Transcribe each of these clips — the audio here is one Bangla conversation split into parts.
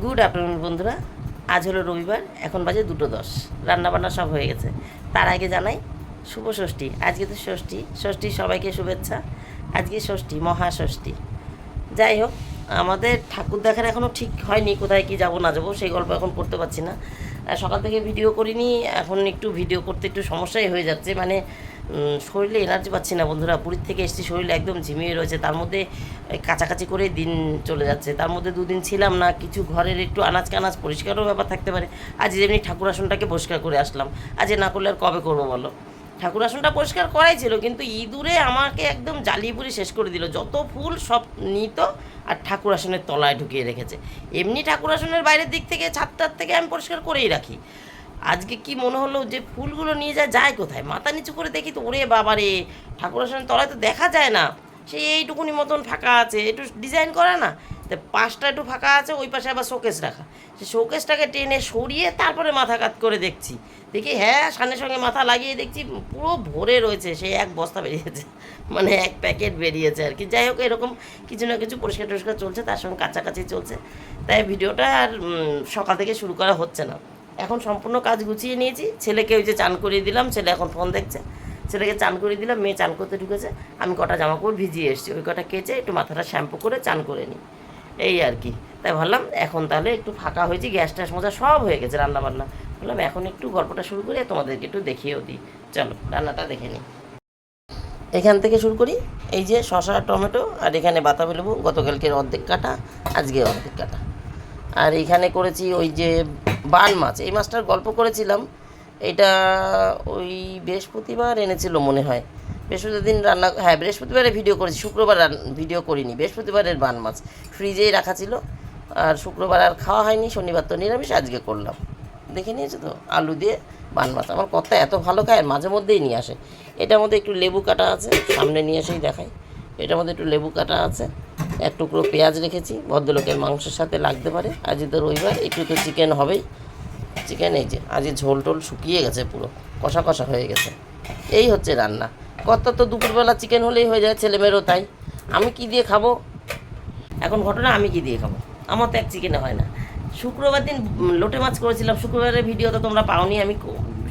গুড আফটারনুন বন্ধুরা। আজ হলো রবিবার, এখন বাজে দুটো দশ। রান্নাবান্না সব হয়ে গেছে। তার আগে জানাই, শুভ ষষ্ঠী। আজকে তো ষষ্ঠী। ষষ্ঠী সবাইকে শুভেচ্ছা। আজকে ষষ্ঠী মহাষষ্ঠী যাই হোক, আমাদের ঠাকুর দেখার এখনও ঠিক হয়নি, কোথায় কি যাব না যাব, সেই গল্প এখন করতে পারছি না। সকাল থেকে ভিডিও করিনি, এখন একটু ভিডিও করতে একটু সমস্যাই হয়ে যাচ্ছে। মানে শরীরে এনার্জি পাচ্ছি না বন্ধুরা। পুরীর থেকে এসেছি, শরীরে একদম ঝিমিয়ে রয়েছে। তার মধ্যে কাছাকাছি করে দিন চলে যাচ্ছে। তার মধ্যে দুদিন ছিলাম না, কিছু ঘরের একটু আনাজ কানাজ পরিষ্কারও ব্যাপার থাকতে পারে। আজ যেমনি ঠাকুর আসনটাকে পরিষ্কার করে আসলাম। আজ এ না করলে আর কবে করব বলো? ঠাকুর আসনটা পরিষ্কার করাই ছিল, কিন্তু ইঁদুরে আমাকে একদম জ্বালিয়ে পুড়ে শেষ করে দিল। যত ফুল সব নিত আর ঠাকুর আসনের তলায় ঢুকিয়ে রেখেছে। এমনি ঠাকুর আসনের বাইরের দিক থেকে ছাদটার থেকে আমি পরিষ্কার করেই রাখি। আজকে কি মনে হলো যে ফুলগুলো নিয়ে যায় যায় কোথায়? মাথা নিচু করে দেখি তো, ওরে বাবারে ঠাকুর আসনের তলায় তো দেখা যায় না। সেই এইটুকুনি মতন ফাঁকা আছে, একটু ডিজাইন করা না? তো পাশটা একটু ফাঁকা আছে, ওই পাশে আবার শোকেস রাখা। সে শোকেসটাকে টেনে সরিয়ে তারপরে মাথা কাত করে দেখছি। দেখি হ্যাঁ সামনের সঙ্গে মাথা লাগিয়ে দেখছি, পুরো ভরে রয়েছে। সে এক বস্তা বেরিয়েছে মানে এক প্যাকেট বেরিয়েছে আর কি। যাই হোক, এরকম কিছু না কিছু পরিষ্কার টরিষ্কার চলছে, তার সঙ্গে কাছাকাছি চলছে। তাই ভিডিওটা আর সকাল থেকে শুরু করা হচ্ছে না। এখন সম্পূর্ণ কাজ গুছিয়ে নিয়েছি। ছেলেকে ওই যে চান করিয়ে দিলাম, ছেলে এখন ফোন দেখছে। ছেলেকে চান করে দিলাম, মেয়ে চান করতে ঢুকেছে। আমি কটা জামা কাপড় ভিজিয়ে এসেছি, ওই কটা কেচে একটু মাথাটা শ্যাম্পু করে চান করে নিই। এই আর কি। তাই ভাবলাম, এখন তাহলে একটু ফাঁকা হয়েছে, গ্যাস ট্যাস মোজা সব হয়ে গেছে রান্না বান্না বললাম এখন একটু গল্পটা শুরু করে, তোমাদেরকে একটু দেখিয়েও দিই। চলো, রান্নাটা দেখে নিই। এখান থেকে শুরু করি, এই যে শশা টমেটো আর এখানে বাতাবি লেবু, গতকালকের অর্ধেক কাটা আজকে অর্ধেক কাটা। আর এখানে করেছি ওই যে বান মাছ। এই মাছটার গল্প করেছিলাম। এটা ওই বৃহস্পতিবার এনেছিল মনে হয়। বৃহস্পতিবার দিন রান্না হ্যাঁ বৃহস্পতিবারে ভিডিও করেছি, শুক্রবার ভিডিও করিনি। বৃহস্পতিবারের বান মাছ। ফ্রিজেই রাখা ছিল। আর শুক্রবার আর খাওয়া হয়নি, শনিবার তো নিরামিষ, আজকে করলাম। দেখে নিয়েছো তো? আলু দিয়ে বান মাছ। আমার কর্তা এত ভালো খায়, মাঝে মধ্যেই নিয়ে আসে। এটার মধ্যে একটু লেবু কাটা আছে, সামনে নিয়ে এসেই দেখাই। এটার মধ্যে একটু লেবু কাটা আছে। এক টুকরো পেঁয়াজ রেখেছি, ভদ্রলোকের মাংসের সাথে লাগতে পারে। আজ তো রবিবার, একটু তো চিকেন হবেই। চিকেন এই যে, আজ ঝোল টোল শুকিয়ে গেছে পুরো, কষা কষা হয়ে গেছে। এই হচ্ছে রান্না। কত তো দুপুরবেলা চিকেন হলেই হয়ে যায়, ছেলেমেয়েরও তাই। আমি কি দিয়ে খাব? এখন ঘটনা, আমি কি দিয়ে খাব? আমার তো এক চিকেনে হয় না। শুক্রবার দিন লোটে মাছ করেছিলাম, শুক্রবারের ভিডিও তো তোমরা পাওনি, আমি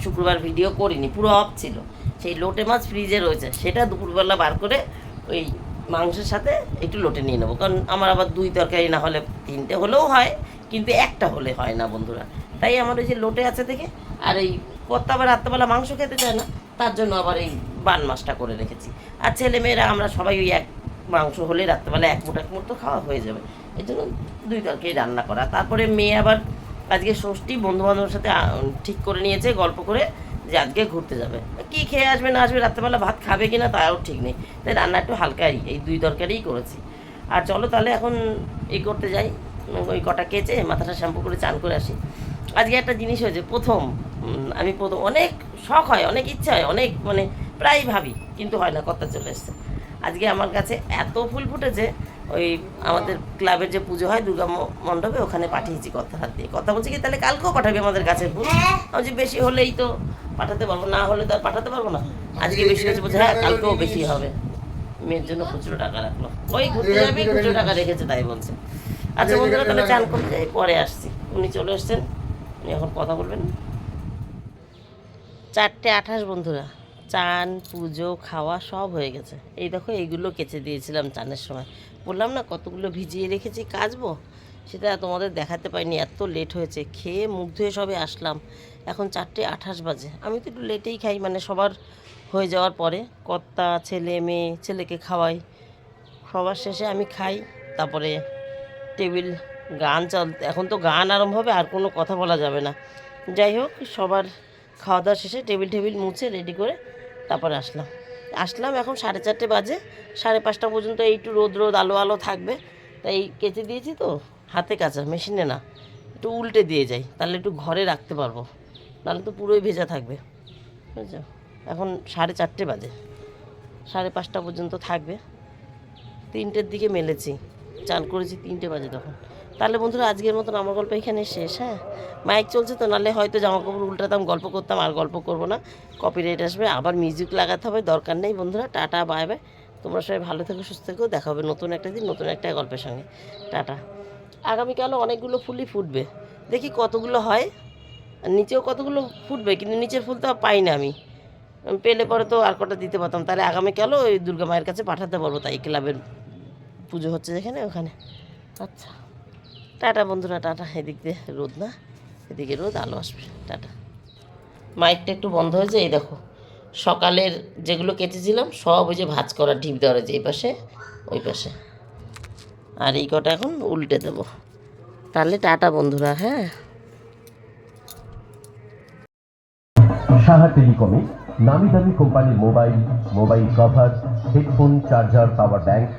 শুক্রবার ভিডিও করিনি, পুরো অফ ছিল। সেই লোটে মাছ ফ্রিজে রয়েছে, সেটা দুপুরবেলা বার করে ওই মাংসের সাথে একটু লোটে নিয়ে নেব। কারণ আমার আবার দুই তরকারি না হলে তিনটে হলেও হয়, কিন্তু একটা হলে হয় না বন্ধুরা। তাই আমার ওই যে লোটে আছে দেখে, আর এই কর্তা আবার রাত্রেবেলা মাংস খেতে চায় না, তার জন্য আবার এই বান মাছটা করে রেখেছি। আর ছেলে মেয়েরা, আমরা সবাই ওই এক মাংস হলে রাত্রেবেলা এক মুঠ এক মুঠ তো খাওয়া হয়ে যাবে। এই জন্য দুই তরকারি রান্না করা। তারপরে মেয়ে আবার আজকে ষষ্ঠী বন্ধু বান্ধবের সাথে ঠিক করে নিয়েছে, গল্প করে যে আজকে ঘুরতে যাবে। কি খেয়ে আসবে, না আসবে, রাত্রেবেলা ভাত খাবে কি না তাও ঠিক নেই। তাই রান্না একটু হালকাই, এই দুই তরকারিই করেছি। আর চলো তাহলে এখন এই করতে যাই। ওই কটা কেচে মাথাটা শ্যাম্পু করে চান করে আসি। আজকে একটা জিনিস হয়েছে, প্রথম আমি প্রথম, অনেক শখ হয়, অনেক ইচ্ছা হয়, অনেক মানে প্রায় ভাবি, কিন্তু হয় না কথা চলে এসছে। আজকে আমার কাছে এত ফুল ফুটেছে, ওই আমাদের ক্লাবের যে পুজো হয়, দুর্গা মণ্ডপে, ওখানে পাঠিয়েছি কথা হাত দিয়ে। কথা বলছি কি, তাহলে কালকেও পাঠাবি আমাদের কাছে ফুল? আমি বেশি হলেই তো পাঠাতে পারব, না হলে তো আর পাঠাতে পারব না। আজকে বেশি হয়েছে বলছে হ্যাঁ কালকেও বেশি হবে। মেয়ের জন্য খুচরো টাকা রাখল। ওই ঘুরতে যাবি খুচরো টাকা রেখেছে, তাই বলছে। আচ্ছা বন্ধুরা, তাহলে চান করতে যাই পরে আসছি। উনি চলে এসছেন, উনি এখন কথা বলবেন। চারটে আঠাশ বন্ধুরা, চান, পুজো, খাওয়া সব হয়ে গেছে। এই দেখো, এইগুলো কেচে দিয়েছিলাম চানের সময়। বললাম, না, কতগুলো ভিজিয়ে রেখেছি, কাচবো? সেটা তোমাদের দেখাতে পারিনি, এত লেট হয়েছে। খেয়ে মুখ ধুয়ে সবে আসলাম। এখন চারটে আঠাশ বাজে। আমি তো একটু লেটেই খাই মানে সবার হয়ে যাওয়ার পরে। কর্তা, ছেলে, মেয়ে, ছেলেকে খাওয়াই। সবার শেষে আমি খাই, তারপরে টেবিল গান চল, এখন তো গান আরম্ভ হবে, আর কোনো কথা বলা যাবে না। যাই হোক, সবার খাওয়া দাওয়া শেষে টেবিল টেবিল মুছে রেডি করে তারপরে আসলাম। আসলাম এখন সাড়ে চারটে বাজে। সাড়ে পাঁচটা পর্যন্ত একটু রোদ রোদ, আলো আলো থাকবে। তাই কেচে দিয়েছি তো, হাতে কাচা, মেশিনে না। একটু উল্টে দিয়ে যাই, তাহলে একটু ঘরে রাখতে পারব। নাহলে তো পুরোই ভেজা থাকবে, বুঝছ? এখন সাড়ে চারটে বাজে, সাড়ে পাঁচটা পর্যন্ত থাকবে। তিনটের দিকে মেলেছি, চান করেছি তিনটে বাজে তখন। তাহলে বন্ধুরা, আজকের মতন আমার গল্প এখানে শেষ হ্যাঁ? মাইক চলছে তো, নাহলে হয়তো জামা কাপড় উল্টাতাম, গল্প করতাম, আর গল্প করব না। কপিরাইট আসবে, আবার মিউজিক লাগাতে হবে, দরকার নেই বন্ধুরা। টাটা বাই বাই তোমরা সবাই ভালো থেকো সুস্থ থেকো। দেখা হবে নতুন একটা দিন নতুন একটা গল্পের সঙ্গে। টাটা। আগামীকালও অনেকগুলো ফুলই ফুটবে। দেখি কতগুলো হয়। আর নিচেও কতগুলো ফুটবে কিন্তু নিচের ফুল তো আর পাই না আমি। আমি পেলে পরে তো আর কটা দিতে পারতাম। তাহলে আগামীকালও ওই দুর্গা মায়ের কাছে পাঠাতে পারব। তাই ক্লাবের পুজো হচ্ছে যেখানে ওখানে। আচ্ছা। টাটা বন্ধুরা টাটা। এদিক দিয়ে রোদ না এদিকে রোদ আলো আসবে। টাটা। মাইকটা একটু বন্ধ হয়েছে এই দেখো। সকালের যেগুলো কেটেছিলাম, সব ওই যে ভাজ করা ঢিপ দেওয়া রয়েছে এই পাশে, ওই পাশে। আর এই কটা এখন উল্টে দেবো। তাহলে টাটা বন্ধুরা হ্যাঁ? সাহা টেলিকমে নামি দামি কোম্পানির mobile mobile cover, headphone, charger, power bank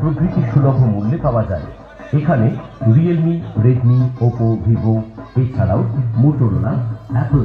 প্রভৃতি সুলভ মূল্যে পাওয়া যায়। এখানে রিয়েলমি রেডমি ওপো ভিভো এছাড়াও মোটোরোলা অ্যাপল